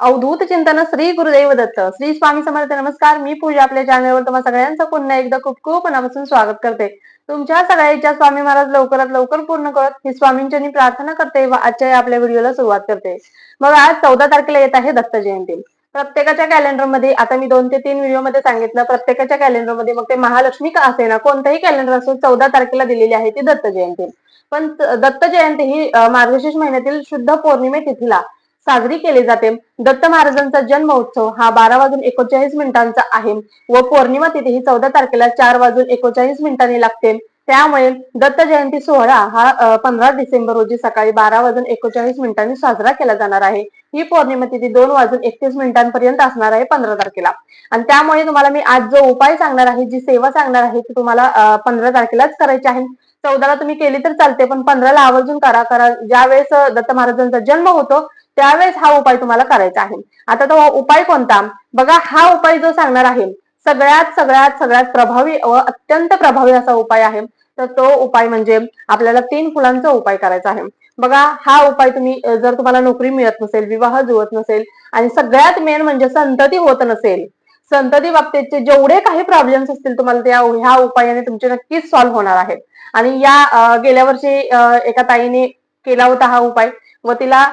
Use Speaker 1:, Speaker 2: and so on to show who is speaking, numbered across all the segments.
Speaker 1: अवधूत चिंतन श्री गुरुदेव दत्त. श्री स्वामी समर्थ नमस्कार. मी पूजा आपल्या चॅनलवर तुम्हा सगळ्यांचं पुन्हा एकदा खूप खूप मनापासून स्वागत करते. तुमच्या सगळ्यांच्या स्वामी महाराज लवकरात लवकर पूर्ण करत ही स्वामींच्या प्रार्थना करते व आजच्या आपल्या व्हिडिओला सुरुवात करते. मग आज चौदा तारखेला येत आहे दत्त जयंती. प्रत्येकाच्या कॅलेंडरमध्ये आता मी दोन ते तीन व्हिडिओमध्ये सांगितलं प्रत्येकाच्या कॅलेंडरमध्ये मग ते महालक्ष्मी का असे ना कोणतंही कॅलेंडर असो चौदा तारखेला दिलेली आहे ती दत्त जयंती. पण दत्त जयंती ही मार्गशीर्ष महिन्यातील शुद्ध पौर्णिमे तिथीला साजरी केली जाते. दत्त महाराजांचा जन्म उत्सव हा बारा वाजून एकोणचाळीस मिनिटांचा आहे व पौर्णिमा तिथे ही चौदा तारखेला चार वाजून एकोणचाळीस मिनिटांनी लागते. त्यामुळे दत्त जयंती सोहळा हा पंधरा डिसेंबर रोजी सकाळी बारा वाजून एकोणचाळीस मिनिटांनी साजरा केला जाणार आहे. ही पौर्णिमा तिथी दोन वाजून एकतीस मिनिटांपर्यंत असणार आहे पंधरा तारखेला. आणि त्यामुळे तुम्हाला मी आज जो उपाय सांगणार आहे जी सेवा सांगणार आहे ती तुम्हाला पंधरा तारखेलाच करायची आहे. चौदाला तुम्ही केली तर चालते पण पंधराला आवर्जून करा कारण ज्या वेळेस दत्त महाराजांचा जन्म होतो त्यावेळेस हा उपाय तुम्हाला करायचा आहे. आता तो उपाय कोणता? बघा हा उपाय जो सांगणार आहे सगळ्यात सगळ्यात सगळ्यात प्रभावी व अत्यंत प्रभावी असा उपाय आहे. तर तो उपाय म्हणजे आपल्याला तीन फुलांचा उपाय करायचा आहे. बघा हा उपाय तुम्ही जर तुम्हाला नोकरी मिळत नसेल विवाह जुळत नसेल आणि सगळ्यात मेन म्हणजे संतती होत नसेल संतती बाबतीतचे जेवढे काही प्रॉब्लेम्स असतील तुम्हाला त्या ह्या उपायाने तुमचे नक्कीच सॉल्व्ह होणार आहेत. आणि या गेल्या वर्षी एका ताईने केला होता हा उपाय. व तिला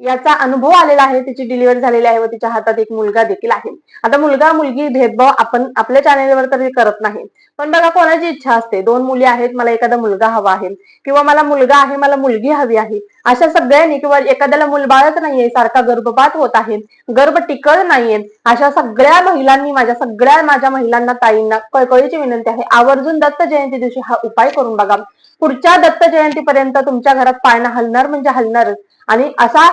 Speaker 1: याचा अनुभव आलेला आहे तिची डिलिव्हरी झालेली आहे व तिच्या हातात एक मुलगा देखील आहे. आता मुलगा मुलगी भेदभाव आपण आपल्या चॅनेलवर तरी करत नाही. पण बघा कोणाची इच्छा असते? दोन मुली आहेत मला एखादा मुलगा हवा आहे. किंवा मला मुलगा आहे मला मुलगी हवी आहे. अशा सगळ्यांनी किंवा एखाद्याला मुलबाळच नाहीये सारखा गर्भपात होत आहे गर्भ टिकत नाहीये अशा सगळ्या महिलांनी माझ्या सगळ्या माझ्या महिलांना ताईंना कळकळीची विनंती आहे. आवर्जून दत्त जयंती दिवशी हा उपाय करून बघा. पुढच्या दत्त जयंतीपर्यंत तुमच्या घरात पाळणा हलणार म्हणजे हलणारच आणि असा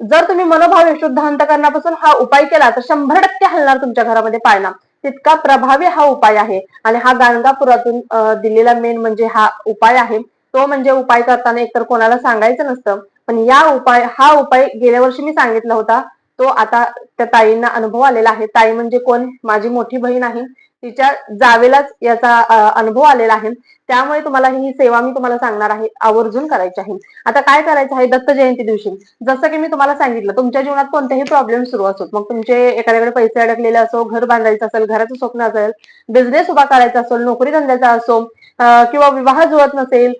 Speaker 1: जर तुम्ही मनोभाव शुद्ध अंतकरणापासून हा उपाय केला तर शंभर टक्के हलणार तुमच्या घरामध्ये पाळणा. तितका प्रभावी हा उपाय आहे. आणि हा गाणगापुरातून दिलेला मेन म्हणजे हा उपाय आहे. तो म्हणजे उपाय करताना एकतर कोणाला सांगायचं नसतं पण या उपाय हा उपाय गेल्या वर्षी मी सांगितला होता. तो आता त्या ताईंना अनुभव आलेला आहे. ताई म्हणजे कोण? माझी मोठी बहीण आहे. तिच्या जावेलाच याचा अनुभव आलेला आहे. त्यामुळे तुम्हाला ही सेवा मी तुम्हाला सांगणार आहे आवर्जून करायची आहे. आता काय करायचं आहे दत्त जयंती दिवशी. जसं की मी तुम्हाला सांगितलं तुमच्या जीवनात कोणतेही प्रॉब्लेम सुरू असो मग तुमचे एखाद्याकडे पैसे अडकलेले असो घर बांधायचं असेल घराचं स्वप्न असेल बिझनेस उभा करायचा असेल नोकरी धंद्याचा असो किंवा विवाह जुळत नसेल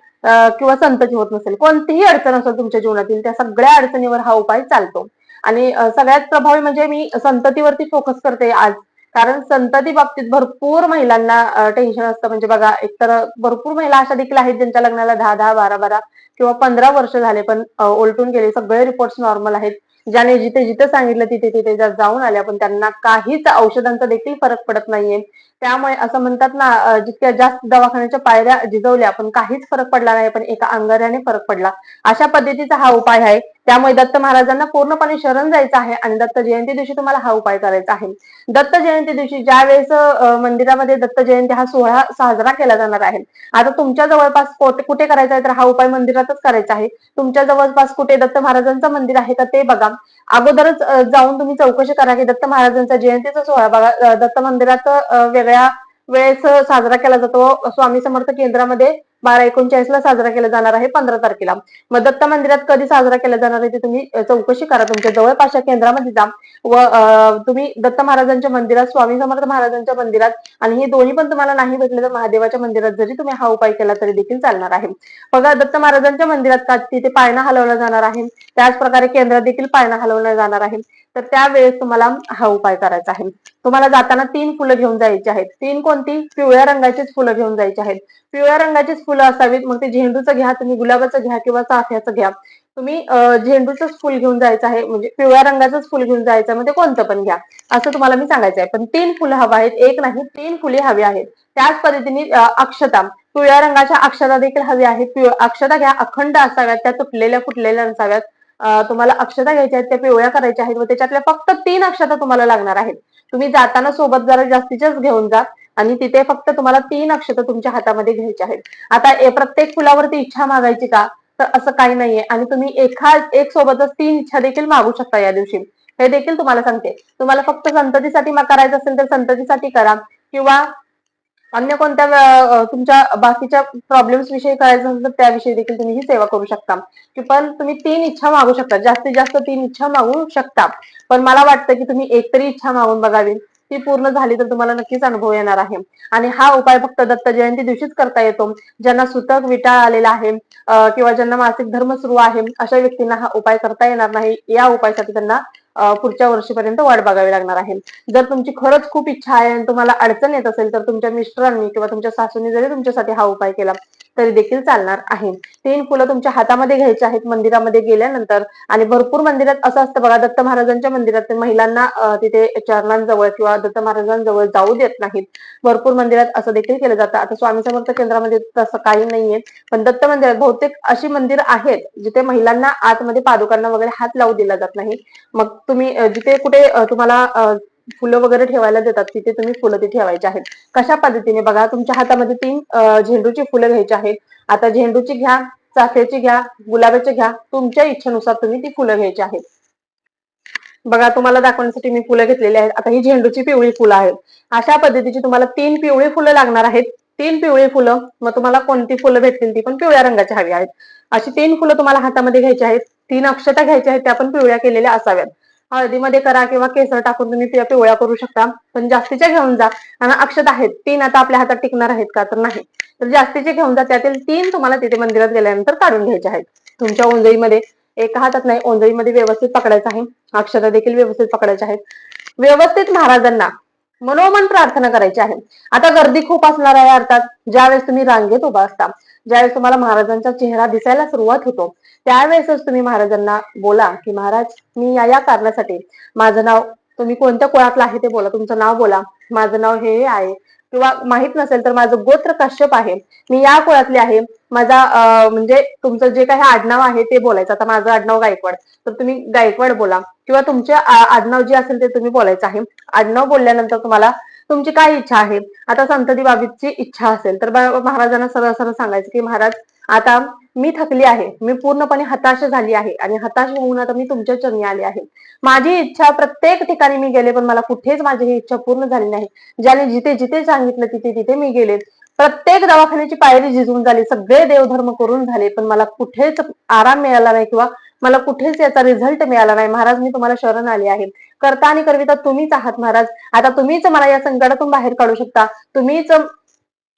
Speaker 1: किंवा संतती होत नसेल कोणतीही अडचण असेल तुमच्या जीवनातील त्या सगळ्या अडचणीवर हा उपाय चालतो. आणि सगळ्यात प्रभावी म्हणजे मी संततीवरती फोकस करते आज. कारण संतती बाबतीत भरपूर महिलांना टेन्शन असतं. म्हणजे बघा एकतर भरपूर महिला अशा देखील आहेत ज्यांच्या लग्नाला दहा दहा बारा बारा किंवा पंधरा वर्ष झाले पण उलटून गेले. सगळे रिपोर्ट नॉर्मल आहेत. ज्याने जिथे जिथे सांगितलं तिथे तिथे जाऊन आल्या. पण त्यांना काहीच औषधांचा देखील फरक पडत नाहीये. त्यामुळे असं म्हणतात ना जितक्या जास्त दवाखान्याच्या पायऱ्या जिजवल्या पण काहीच फरक पडला नाही. पण एका अंगाऱ्याने फरक पडला. अशा पद्धतीचा हा उपाय आहे. त्यामुळे दत्त महाराजांना पूर्णपणे शरण जायचं आहे आणि दत्त जयंती दिवशी तुम्हाला हा उपाय करायचा आहे. दत्त जयंती दिवशी ज्या वेळेस मंदिरामध्ये दत्त जयंती हा सोहळा साजरा केला जाणार आहे. आता तुमच्या जवळपास कुठे करायचा आहे तर हा उपाय मंदिरातच करायचा आहे. तुमच्या जवळपास कुठे दत्त महाराजांचं मंदिर आहे का ते बघा. अगोदरच जाऊन तुम्ही चौकशी करा की दत्त महाराजांचा जयंतीचा सोहळा बघा. दत्त मंदिरात वेगळ्या वेळेस साजरा केला जातो. स्वामी समर्थ केंद्रामध्ये बारा एकोणचाळीस ला साजरा केला जाणार आहे पंधरा तारखेला. मग दत्त मंदिरात कधी साजरा केला जाणार आहे ते तुम्ही चौकशी करा. तुमच्या जवळपासच्या केंद्रामध्ये जा. व तुम्ही दत्त महाराजांच्या मंदिरात स्वामी समर्थ महाराजांच्या मंदिरात आणि हे दोन्ही पण तुम्हाला नाही भेटले तर महादेवाच्या मंदिरात जरी तुम्ही हा उपाय केला तरी देखील चालणार आहे. बघा दत्त महाराजांच्या मंदिरात का तिथे पायना हलवला जाणार आहे. त्याच प्रकारे केंद्रात देखील पायना हलवला जाणार आहे. तर त्यावेळेस तुम्हाला हा उपाय करायचा आहे. तुम्हाला जाताना तीन फुलं घेऊन जायची आहेत. तीन कोणती? पिवळ्या रंगाचीच फुलं घेऊन जायची आहेत. पिवळ्या रंगाचीच फुलं असावीत. मग ते झेंडूचं घ्या. तुम्ही गुलाबाचं घ्या किंवा चाफ्याचं घ्या. तुम्ही झेंडूचंच फुल घेऊन जायचं आहे. म्हणजे पिवळ्या रंगाचंच फुल घेऊन जायचं म्हणजे कोणतं पण घ्या. असं तुम्हाला मी सांगायचं आहे. पण तीन फुलं हवं आहेत. एक नाही तीन फुले हवी आहेत. त्याच पद्धतीने अक्षता. पिवळ्या रंगाच्या अक्षता देखील हवी आहेत. अक्षता घ्या. अखंड असाव्यात. त्या तुटलेल्या फुटलेल्या नसाव्यात. तुम्हाला अक्षता घ्यायच्या आहेत त्या पिवळ्या करायच्या आहेत. व त्याच्यातल्या फक्त तीन अक्षता तुम्हाला लागणार आहेत. तुम्ही जाताना सोबत जरा जास्तीच्याच घेऊन जा आणि तिथे फक्त तुम्हाला तीन अक्षता तुमच्या हातामध्ये घ्यायची आहेत. आता प्रत्येक फुलावरती इच्छा मागायची का? तर असं काही नाहीये. आणि तुम्ही एका एक सोबतच तीन इच्छा देखील मागू शकता या दिवशी. हे देखील तुम्हाला सांगते. तुम्हाला फक्त संततीसाठी करायचं असेल तर संततीसाठी करा. किंवा अन्य कोणत्या तुमच्या बाकीच्या प्रॉब्लेम्स विषयी करायचं असेल तर त्याविषयी देखील तुम्ही ही सेवा करू शकता. की पण तुम्ही तीन इच्छा मागू शकता. जास्तीत जास्त तीन इच्छा मागू शकता. पण मला वाटतं की तुम्ही एक तरी इच्छा मागून बघावी. ती पूर्ण झाली तर तुम्हाला नक्कीच अनुभव येणार आहे. आणि हा उपाय फक्त दत्त जयंती दिवशीच करता येतो. ज्यांना सुतक विटाळ आलेला आहे किंवा ज्यांना मासिक धर्म सुरू आहे अशा व्यक्तींना हा उपाय करता येणार नाही. या उपायासाठी त्यांना पुढच्या वर्षीपर्यंत वाट बघावी लागणार आहे. जर तुमची खरंच खूप इच्छा आहे आणि तुम्हाला अडचण येत असेल तर तुमच्या मिस्टरांनी किंवा तुमच्या सासूने जरी तुमच्यासाठी हा उपाय केला तरी देखील चालणार आहे. तीन फुलं तुमच्या हातामध्ये घ्यायची आहेत मंदिरामध्ये गेल्यानंतर. आणि भरपूर मंदिरात असं असतं बघा दत्त महाराजांच्या मंदिरात महिलांना तिथे चरणांजवळ किंवा दत्त महाराजांजवळ जाऊ देत नाहीत. भरपूर मंदिरात असं देखील केलं जातं. आता स्वामी समर्थ केंद्रामध्ये तसं काही नाहीये. पण दत्त मंदिरात बहुतेक अशी मंदिर आहेत जिथे महिलांना आतमध्ये पादुकांना वगैरे हात लावू दिला जात नाही. मग तुम्ही जिथे कुठे तुम्हाला फुलं वगैरे ठेवायला देतात तिथे तुम्ही फुलं ते ठेवायची आहेत. कशा पद्धतीने? बघा तुमच्या हातामध्ये तीन झेंडूची फुलं घ्यायची आहेत. आता झेंडूची घ्या चाफ्याची घ्या गुलाबाची घ्या तुमच्या इच्छेनुसार तुम्ही ती फुलं घ्यायची आहेत. बघा तुम्हाला दाखवण्यासाठी मी फुलं घेतलेली आहेत. आता ही झेंडूची पिवळी फुलं आहेत. अशा पद्धतीची तुम्हाला तीन पिवळी फुलं लागणार आहेत. तीन पिवळी फुलं मग तुम्हाला कोणती फुलं भेटतील ती पण पिवळ्या रंगाची हवी आहेत. अशी तीन फुलं तुम्हाला हातामध्ये घ्यायची आहेत. तीन अक्षता घ्यायची आहेत त्या पण पिवळ्या केलेल्या असाव्यात. हळदीमध्ये करा किंवा केसर टाकून तुम्ही पिवळ्या करू शकता. पण जास्तीच्या घेऊन जा. आणि अक्षत आहेत तीन आता आपल्या हातात टिकणार आहेत का तर नाही. तर जास्तीचे घेऊन जा त्यातील तीन तुम्हाला तिथे मंदिरात गेल्यानंतर काढून घ्यायचे आहेत. तुमच्या ओंजळीमध्ये एका हातात नाही ओंजळीमध्ये व्यवस्थित पकडायचं आहे. अक्षता देखील व्यवस्थित पकडायच्या आहेत. व्यवस्थित महाराजांना मनोमन प्रार्थना करायची आहे. आता गर्दी खूप असणार आहे अर्थात. ज्यावेळेस तुम्ही रांगेत उभा असता ज्यावेळेस तुम्हाला महाराजांचा चेहरा दिसायला सुरुवात होतो त्यावेळेसच तुम्ही महाराजांना बोला की महाराज मी या या कारणासाठी माझं नाव तुम्ही कोणत्या कुळातलं आहे ते बोला तुमचं नाव बोला. माझं नाव हे हे आहे किंवा माहीत नसेल तर माझं गोत्र कश्यप आहे. मी या कुळातले आहे. माझा म्हणजे तुमचं जे काही आडनाव आहे ते बोलायचं. आता माझं आडनाव गायकवाड. तर तुम्ही गायकवाड बोला. किंवा तुमचे आडनाव जे असेल ते तुम्ही बोलायचं आहे. आडनाव बोलल्यानंतर तुम्हाला तुमची काय इच्छा आहे? आता संतती बाबीची इच्छा असेल. तर महाराजांना सरळ सरळ सांगायचं की महाराज आता मी थकली आहे. मी पूर्णपणे हताश झाली आहे आणि हताश होऊन आता मी तुमच्या चरणी आले आहे. माझी इच्छा प्रत्येक ठिकाणी मी गेले पण मला कुठेच माझी ही इच्छा पूर्ण झाली नाही. ज्याने जिथे जिथे सांगितलं तिथे तिथे मी गेले. प्रत्येक दवाखान्याची पायरी झिजून झाली. सगळे देवधर्म करून झाले पण मला कुठेच आराम मिळाला नाही किंवा मला कुठेच याचा रिझल्ट मिळाला नाही. महाराज मी तुम्हाला शरण आले आहे. करता आणि करविता तुम्हीच आहात महाराज. आता तुम्हीच मला या संकटातून बाहेर काढू शकता. तुम्हीच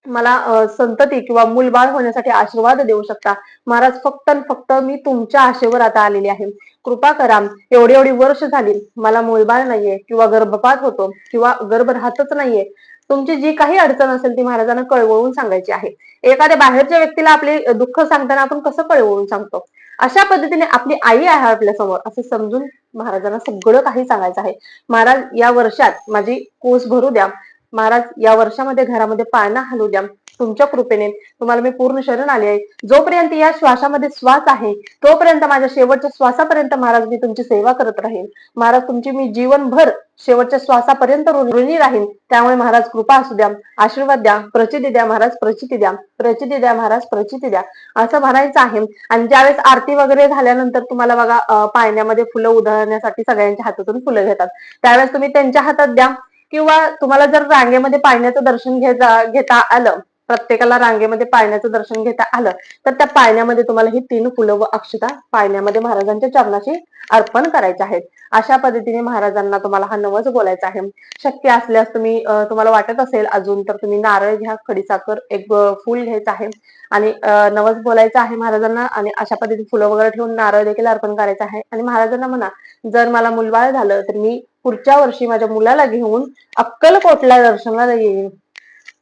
Speaker 1: मला संतती किंवा मूलबाळ होण्यासाठी आशीर्वाद देऊ शकता. महाराज फक्त फक्त मी तुमच्या आशेवर आता आलेली आहे. कृपा करा. एवढी एवढी वर्ष झाली मला मूलबाळ नाहीये किंवा गर्भपात होतो किंवा गर्भ राहतच नाहीये. तुमची जी काही अडचण असेल ती महाराजांना कळवळून सांगायची आहे. एखाद्या बाहेरच्या व्यक्तीला आपले दुःख सांगताना आपण कसं कळवळून सांगतो? अशा पद्धतीने आपली आई आहे आपल्यासमोर असं समजून महाराजांना सगळं काही सांगायचं आहे. महाराज या वर्षात माझी कोस भरू द्या. महाराज या वर्षामध्ये घरामध्ये पाळणा हलू द्या. तुमच्या कृपेने तुम्हाला मी पूर्ण शरण आले आहे. जोपर्यंत या श्वासामध्ये श्वास आहे तोपर्यंत माझ्या शेवटच्या श्वासापर्यंत महाराज मी तुमची सेवा करत राहीन. महाराज तुमची मी जीवनभर शेवटच्या श्वासापर्यंत ऋणी राहीन. त्यामुळे महाराज कृपा असू द्या. आशीर्वाद द्या. प्रचिती द्या महाराज प्रचिती द्या. प्रचिती द्या महाराज प्रचिती द्या. असं म्हणायचं आहे. आणि ज्यावेळेस आरती वगैरे झाल्यानंतर तुम्हाला बघा पाळण्यामध्ये फुलं उधळण्यासाठी सगळ्यांच्या हातातून फुलं घेतात. त्यावेळेस तुम्ही त्यांच्या हातात द्या. किंवा तुम्हाला जर रांगेमध्ये पाळण्याचं दर्शन घेता घेता आलं प्रत्येकाला रांगेमध्ये पाळण्याचं दर्शन घेता आलं तर त्या पाळण्यामध्ये तुम्हाला ही तीन फुलं व अक्षता पाळण्यामध्ये महाराजांच्या चरणाशी अर्पण करायचे आहेत. अशा पद्धतीने महाराजांना तुम्हाला हा नवस बोलायचा आहे. शक्य असल्यास तुम्ही तुम्हाला वाटत असेल अजून तर तुम्ही नारळ घ्या खडीसाखर एक फुल घ्यायचं आहे. आणि नवस बोलायचं आहे महाराजांना आणि अशा पद्धतीने फुलं वगैरे ठेवून नारळ देखील अर्पण करायचं आहे. आणि महाराजांना म्हणा जर मला मुलबाळ झालं तर मी पुढच्या वर्षी माझ्या मुलाला घेऊन अक्कलकोटला दर्शनाला येईन.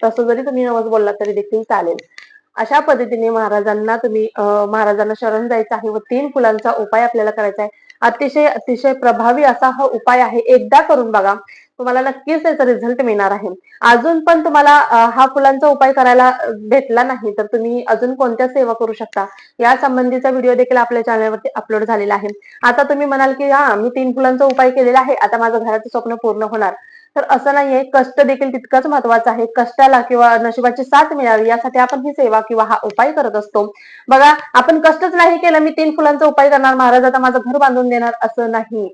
Speaker 1: तसं जरी तुम्ही नवस बोलला तरी देखील चालेल. अशा पद्धतीने महाराजांना तुम्ही महाराजांना शरण जायचं आहे व तीन फुलांचा उपाय आपल्याला करायचा आहे. अतिशय अतिशय प्रभावी असा हा उपाय आहे. एकदा करून बघा. तुम्हाला नक्कीच त्याचा रिझल्ट मिळणार आहे. अजून पण तुम्हाला हा फुलांचा उपाय करायला भेटला नाही तर तुम्ही अजून कोणत्या सेवा करू शकता? या संबंधीचा व्हिडिओ देखील आपल्या चॅनलवरती अपलोड झालेला आहे. आता तुम्ही म्हणाल की हा मी तीन फुलांचा उपाय केलेला आहे आता माझं घराचं स्वप्न पूर्ण होणार. तर असं नाहीये कष्ट देखील तितकंच महत्वाचं आहे. कष्टाला किंवा नशिबाची साथ मिळावी यासाठी आपण ही सेवा किंवा हा उपाय करत असतो. बघा आपण कष्टच नाही केलं मी तीन फुलांचा उपाय करणार महाराज आता माझं घर बांधून देणार असं नाही.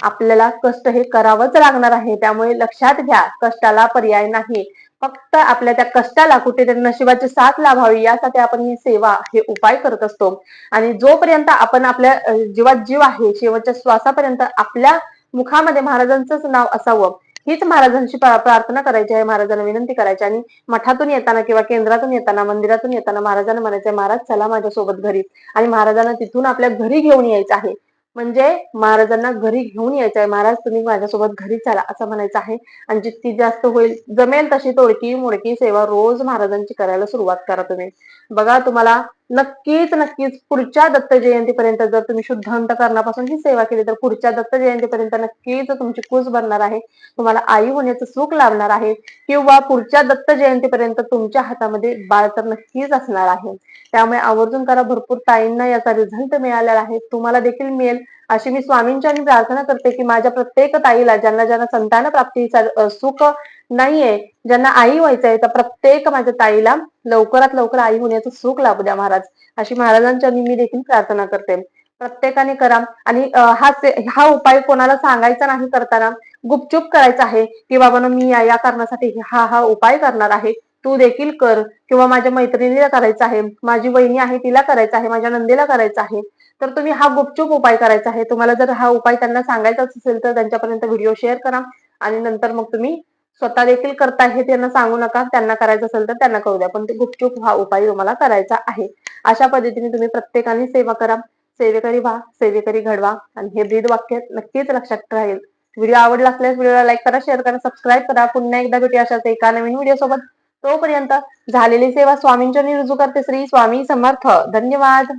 Speaker 1: आपल्याला कष्ट हे करावंच लागणार आहे. त्यामुळे लक्षात घ्या कष्टाला पर्याय नाही. फक्त आपल्या त्या कष्टाला कुठेतरी नशिबाची साथ लाभावी यासाठी आपण ही सेवा हे उपाय करत असतो. आणि जोपर्यंत आपण आपल्या जीवात जीव आहे शेवटच्या श्वासापर्यंत आपल्या मुखामध्ये महाराजांचंच नाव असावं हीच महाराजांची प्रार्थना करायची आहे. महाराजांना विनंती करायची. आणि मठातून येताना किंवा केंद्रातून येताना मंदिरातून येताना महाराजांना म्हणायचंय महाराज चला माझ्यासोबत घरी. आणि महाराजांना तिथून आपल्या घरी घेऊन यायचं आहे. म्हणजे महाराजांना घरी घेऊन यायचं आहे महाराज तुम्ही माझ्यासोबत घरी चला असं म्हणायचं आहे. आणि जितकी जास्त होईल जमेल तशी तोडकी मोडकी सेवा रोज महाराजांची करायला सुरुवात करा तुम्ही. बघा तुम्हाला नक्कीच नक्कीच. पुढच्या दत्त जयंतीपर्यंत जर तुम्ही शुद्ध अंतकरणापासून ही सेवा केली तर पुढच्या दत्त जयंतीपर्यंत नक्कीच तुमची कूस बनणार आहे. तुम्हाला आई होण्याचं सुख लाभणार आहे. किंवा पुढच्या दत्त जयंतीपर्यंत तुमच्या हातामध्ये बाळ तर नक्कीच असणार आहे. त्यामुळे आवर्जून करा. भरपूर ताईंना याचा रिझल्ट मिळालेला आहे. तुम्हाला देखील मिळेल. अशी मी स्वामींच्या आणि प्रार्थना करते की माझ्या प्रत्येक ताईला ज्यांना ज्यांना संतान प्राप्तीचा सुख नाहीये ज्यांना आई व्हायचंय तर प्रत्येक माझ्या ताईला लवकरात लवकर आई होण्याचं सुख लाभू द्या महाराज. अशी महाराजांच्या मी देखील प्रार्थना करते. प्रत्येकाने करा. आणि हा हा उपाय कोणाला सांगायचा नाही करताना गुपचूप करायचा आहे की बाबा मी या या कारणासाठी हा हा उपाय करणार आहे. तू देखील कर. किंवा माझ्या मैत्रिणीला करायचा आहे. माझी वहिनी आहे तिला करायचं आहे. माझ्या नंदीला करायचं आहे. तर तुम्ही हा गुपचूप उपाय करायचा आहे. तुम्हाला जर हा उपाय त्यांना सांगायचा असेल तर त्यांच्यापर्यंत व्हिडिओ शेअर करा आणि नंतर मग तुम्ही स्वतः देखील करताय हे त्यांना सांगू नका. त्यांना करायचं असेल तर त्यांना करू द्या. पण ते गुपचूप हा उपाय तुम्हाला करायचा आहे. अशा पद्धतीने तुम्ही प्रत्येकाने सेवा करा. सेवेकरी व्हा सेवेकरी घडवा आणि हे ब्रीद वाक्य नक्कीच लक्षात राहील. व्हिडिओ आवडला असल्यास व्हिडिओला लाईक करा शेअर करा सबस्क्राईब करा. पुन्हा एकदा भेटूया अशाच एका नवीन व्हिडिओ सोबत. तोपर्यंत झालेली सेवा स्वामींच्या रुजू करते श्री स्वामी समर्थ. धन्यवाद.